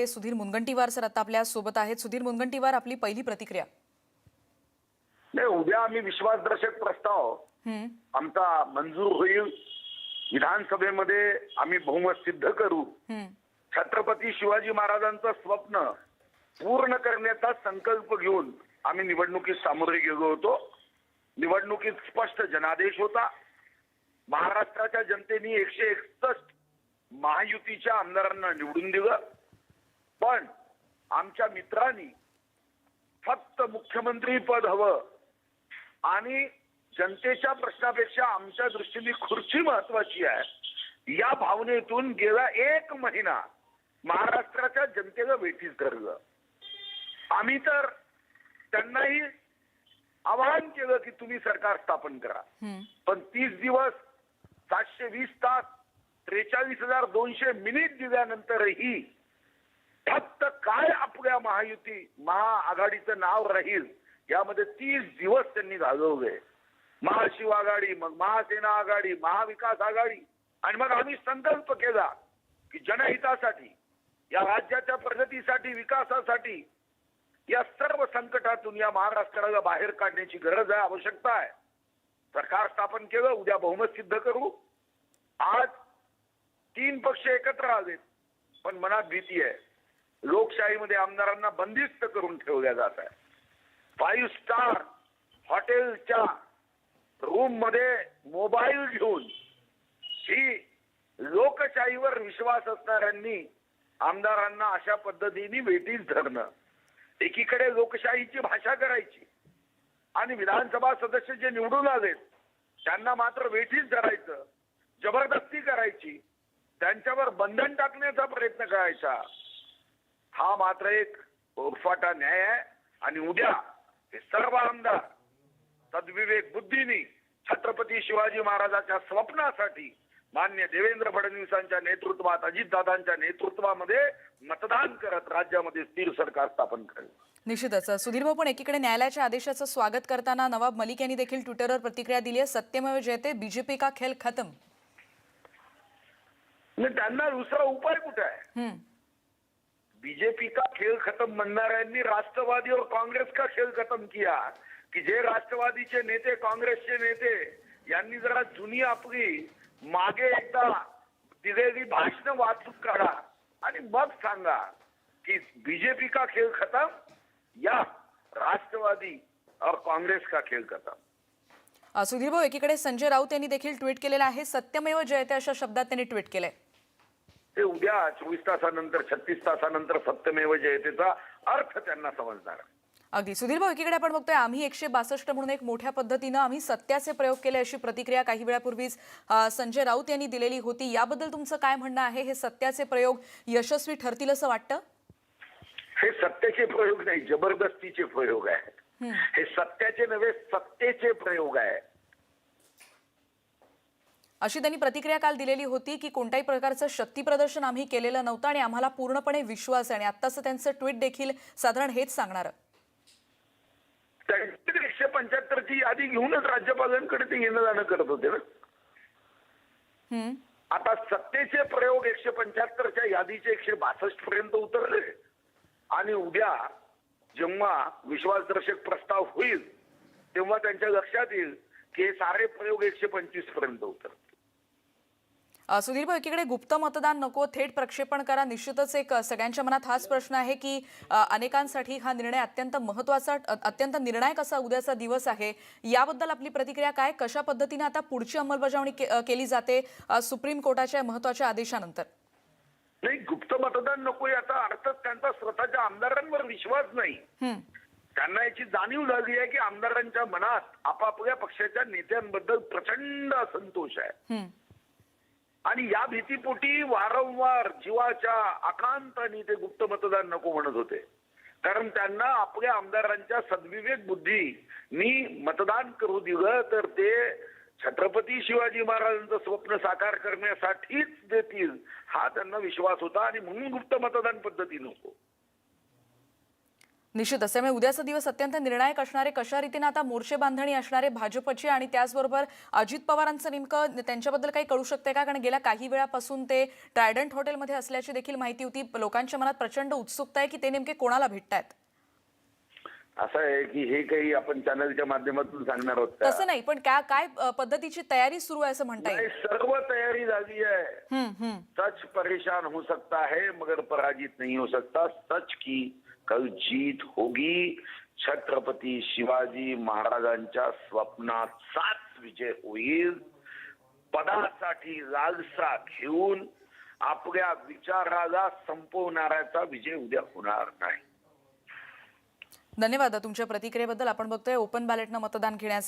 नेते सुधीर मुनगंटीवार सर आता आपल्यासोबत आहेत. सुधीर मुनगंटीवार आपली पहिली प्रतिक्रिया. नाही उद्या आम्ही विश्वासदर्शक प्रस्ताव आमचा मंजूर होईल. विधानसभेमध्ये आम्ही बहुमत सिद्ध करू. छत्रपती शिवाजी महाराजांचं स्वप्न पूर्ण करण्याचा संकल्प घेऊन आम्ही निवडणुकीत सामोरे गेलो होतो. निवडणुकीत स्पष्ट जनादेश होता. महाराष्ट्राच्या जनतेने एकशे एकसष्ट महायुतीच्या आमदारांना निवडून दिलं. पण आमच्या मित्रांनी फक्त मुख्यमंत्री पद हवं. आणि जनतेच्या प्रश्नापेक्षा आमच्या दृष्टीने खुर्ची महत्वाची आहे. या भावनेतून गेला एक महिना महाराष्ट्राच्या जनतेला वेठीस धरलं. आम्ही तर त्यांनाही आवाहन केलं की तुम्ही सरकार स्थापन करा. पण तीस दिवस सातशे वीस तास त्रेचाळीस हजार दोनशे मिनिट दिल्यानंतरही फक्त काय आपल्या महायुती महाआघाडीचं नाव राहील यामध्ये तीस दिवस त्यांनी घालवले. महाशिव आघाडी मग महासेना आघाडी महाविकास आघाडी. आणि मग आम्ही संकल्प केला की जनहितासाठी या राज्याच्या प्रगतीसाठी विकासासाठी या सर्व संकटातून या महाराष्ट्राला बाहेर काढण्याची गरज आहे आवश्यकता आहे. सरकार स्थापन केलं उद्या बहुमत सिद्ध करू. आज तीन पक्ष एकत्र आलेत पण मनात भीती आहे. लोकशाहीमध्ये आमदारांना बंदिस्त करून ठेवल्या जात आहे फाईव्ह स्टार हॉटेलच्या रूममध्ये मोबाईल घेऊन ही लोकशाहीवर विश्वास असणाऱ्यांनी आमदारांना अशा पद्धतीने वेटीस धरणं. एकीकडे लोकशाहीची भाषा करायची आणि विधानसभा सदस्य जे निवडून आलेत त्यांना मात्र वेठीच धरायचं जबरदस्ती करायची त्यांच्यावर बंधन टाकण्याचा प्रयत्न करायचा. हा मात्र एक उरफाटा न्याय आहे. आणि उद्या हे सर्व आमदार सद्विवेक बुद्धीनी छत्रपती शिवाजी महाराजाच्या स्वप्नासाठी मान्य देवेंद्र फडणवीसांच्या नेतृत्वात अजितदादांच्या नेतृत्वामध्ये मतदान करत राज्यामध्ये स्थिर सरकार स्थापन करेल. निश्चितच. सुधीर भाऊ पण एकीकडे न्यायालयाच्या आदेशाचं स्वागत करताना नवाब मलिक यांनी देखील ट्विटरवर प्रतिक्रिया दिली आहे. सत्यमेव जयते बीजेपी का खेळ खतम? त्यांना दुसरा उपाय कुठे आहे? बीजेपी का खेळ खत्म म्हणणाऱ्यांनी राष्ट्रवादी और काँग्रेस का खेळ खत्म किया की जे राष्ट्रवादीचे नेते काँग्रेसचे नेते यांनी जरा जुनी आपली मागे एकदा दिलेली भाषण वाचून काढा आणि मग सांगा की बीजेपी का खेळ खतम या राष्ट्रवादी और काँग्रेस का खेळ खतम? सुधीर भाऊ एकीकडे संजय राऊत यांनी देखील ट्विट केलेलं आहे. सत्यमेव जयते अशा शब्दात त्यांनी ट्विट केलंय. ते उद्या चोवीस तासानंतर छत्तीस तासानंतर सत्यमेव जयतेचा अर्थ त्यांना समजणार. अगदी. सुधीर भाऊ एकीकडे आपण बघतोय आम्ही एकशे बासष्ट म्हणून एक मोठ्या पद्धतीनं आम्ही सत्याचे प्रयोग केले अशी प्रतिक्रिया काही वेळापूर्वीच संजय राऊत यांनी दिलेली होती. याबद्दल तुमचं काय म्हणणं आहे? हे सत्याचे प्रयोग यशस्वी ठरतील असं वाटतं? हे सत्याचे प्रयोग नाही जबरदस्तीचे प्रयोग आहेत. हे. सत्याचे नव्हे सत्तेचे प्रयोग आहे अशी त्यांनी प्रतिक्रिया काल दिलेली होती की कोणत्याही प्रकारचं शक्ती प्रदर्शन आम्ही केलेलं नव्हतं आणि आम्हाला पूर्णपणे विश्वास आहे आणि आत्ताचं त्यांचं ट्विट देखील साधारण हेच सांगणार. एकशे पंच्याहत्तरची यादी घेऊनच राज्यपालांकडे ते येणं जाणं करत होते ना. आता सत्तेचे प्रयोग एकशे पंच्याहत्तरच्या यादीचे एकशे बासष्ट पर्यंत उतरले. आणि उद्या जेव्हा विश्वासदर्शक प्रस्ताव होईल तेव्हा त्यांच्या लक्षात येईल की हे सारे प्रयोग एकशे पंचवीसपर्यंत उतरतील सुधीर भाऊ एकीकडे गुप्त मतदान नको थेट प्रक्षेपण करा. निश्चितच एक सगळ्यांच्या मनात हाच प्रश्न आहे की अनेकांसाठी हा निर्णय अत्यंत महत्त्वाचा अत्यंत निर्णायक असा उद्याचा दिवस आहे. याबद्दल आपली प्रतिक्रिया काय? कशा पद्धतीने आता पुढची अंमलबजावणी के- केली जाते सुप्रीम कोर्टाच्या महत्त्वाच्या आदेशानंतर? नाही गुप्त मतदान नको याचा अर्थ त्यांचा स्वतःच्या आमदारांवर विश्वास नाही. त्यांना याची जाणीव झाली आहे की आमदारांच्या मनात आपापल्या पक्षाच्या नेत्यांबद्दल प्रचंड असंतोष आहे. आणि या भीतीपोटी वारंवार जीवाच्या आकांतानी ते गुप्त मतदान नको म्हणत होते. कारण त्यांना आपल्या आमदारांच्या सद्विवेक बुद्धीनी मतदान करू दिलं तर ते छत्रपती शिवाजी महाराजांचं स्वप्न साकार करण्यासाठीच देतील हा त्यांना विश्वास होता आणि म्हणून गुप्त मतदान पद्धती नको. निश्चितच त्यामुळे उद्याचा दिवस अत्यंत निर्णायक असणारे कशा रीतीने आता मोर्चे बांधणी असणारे भाजपची आणि त्याचबरोबर अजित पवारांचं नेमकं त्यांच्याबद्दल काही कळू शकते का? कारण गेल्या काही वेळापासून ते ट्रायडंट हॉटेलमध्ये असल्याची देखील माहिती होती. लोकांच्या मनात प्रचंड उत्सुकता आहे की ते नेमके कोणाला भेटतायत? असं आहे की हे काही आपण चॅनलच्या माध्यमातून सांगणार आहोत? तसं नाही पण क्या काय पद्धतीची तयारी सुरू आहे असं म्हणता येईल सर्व तयारी झाली आहे. सच परेशान हो सकता है मगर पराजित नहीं हो सकता सच की कल जीत होगी छत्रपती शिवाजी महाराजांच्या स्वप्नाचाच विजय होईल. पदासाठी लालसा घेऊन आपल्या विचाराला संपवणाऱ्याचा विजय उद्या होणार नाही. धन्यवाद. तुमच्या प्रतिक्रियेबद्दल आपण बघतोय. ओपन बॅलेटनं मतदान घेण्यास